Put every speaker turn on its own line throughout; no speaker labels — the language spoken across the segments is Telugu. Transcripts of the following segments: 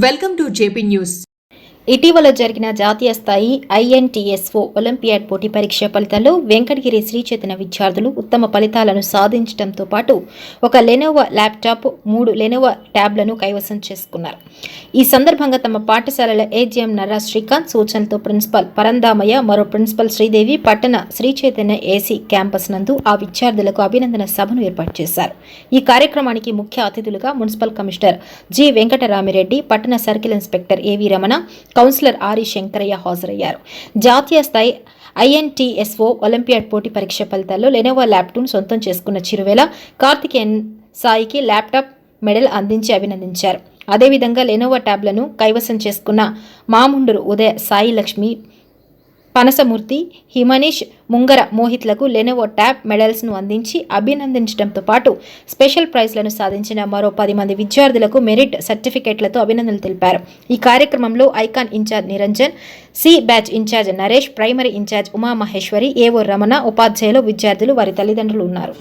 వెల్కమ్ టు జేపీ న్యూస్
ఇటీవల జరిగిన జాతీయ స్థాయి ఐఎన్టీఎస్ఓ ఒలింపియాడ్ పోటీ పరీక్ష ఫలితాల్లో వెంకటగిరి శ్రీచేతన విద్యార్థులు ఉత్తమ ఫలితాలను సాధించడంతో పాటు ఒక లెనోవా ల్యాప్టాప్ మూడు లెనోవా ట్యాబ్లను కైవసం చేసుకున్నారు. ఈ సందర్భంగా తమ పాఠశాలల ఏజీఎం నర్రా శ్రీకాంత్ సూచనలతో ప్రిన్సిపల్ పరందామయ్య మరో ప్రిన్సిపల్ శ్రీదేవి పట్టణ శ్రీచైతన్య ఏసీ క్యాంపస్ నందు ఆ విద్యార్థులకు అభినందన సభను ఏర్పాటు చేశారు. ఈ కార్యక్రమానికి ముఖ్య అతిథులుగా మున్సిపల్ కమిషనర్ జి వెంకటరామిరెడ్డి పట్టణ సర్కిల్ ఇన్స్పెక్టర్ ఏవి రమణ కౌన్సిలర్ ఆరి శంకరయ్య హాజరయ్యారు. జాతీయ స్థాయి ఐఎన్టీఎస్ఓ ఒలింపియాడ్ పోటీ పరీక్ష ఫలితాల్లో లెనోవా ల్యాప్టాప్ను సొంతం చేసుకున్న చిరువేల కార్తికేయన్ సాయికి ల్యాప్టాప్ మెడల్ అందించి అభినందించారు. అదేవిధంగా లెనోవా ట్యాబ్లను కైవసం చేసుకున్న మాముండూరు ఉదయ సాయి లక్ష్మి పనసమూర్తి హిమనీష్ ముంగర మోహిత్లకు లెనోవో ట్యాబ్ మెడల్స్ను అందించి అభినందించడంతో పాటు స్పెషల్ ప్రైజ్లను సాధించిన మరో పది మంది విద్యార్థులకు మెరిట్ సర్టిఫికేట్లతో అభినందనలు తెలిపారు. ఈ కార్యక్రమంలో Icon incharge Niranjan C batch incharge Naresh primary incharge Umamaheswari AO Ramana ఉపాధ్యాయులు విద్యార్థులు వారి తల్లిదండ్రులు ఉన్నారు.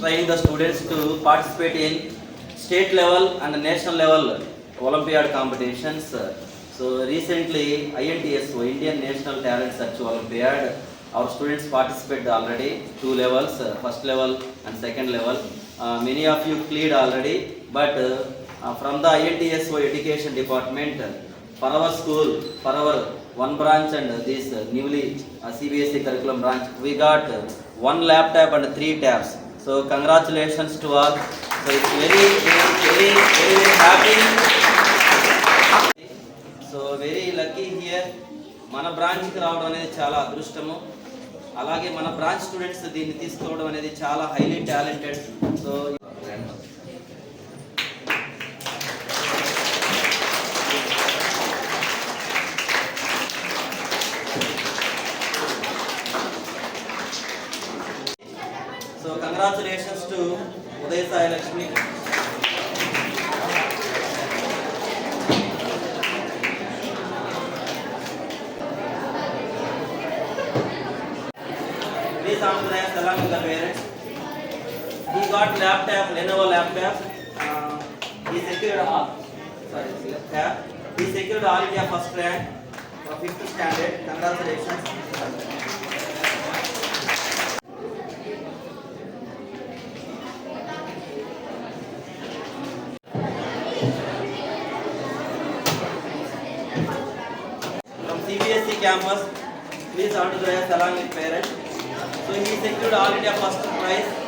State level and national level olympiad competitions So recently INTSO, Indian National Talent Search Olympiad, our students participated already, two levels, uh, first level and second level. Uh, Many of you cleared already, but uh, uh, from the INTSO Education Department, uh, for our school, for our one branch and this uh, newly uh, CBSE curriculum branch, we got uh, one laptop and three tabs. So congratulations to all. So it's very, very, very, very happy. మన బ్రాంచ్కి రావడం అనేది చాలా అదృష్టము. అలాగే మన బ్రాంచ్ స్టూడెంట్స్ దీన్ని తీసుకోవడం అనేది చాలా highly talented. So so congratulations to Udaya Sai Lakshmi Please Andhra along with the parents. He got laptop, Lenovo laptop. Uh, he secured all, sorry, tab. He secured all India first rank for fifth standard. Congratulations. From CBSE E campus, please Andhra along with parents. So he secured all India first prize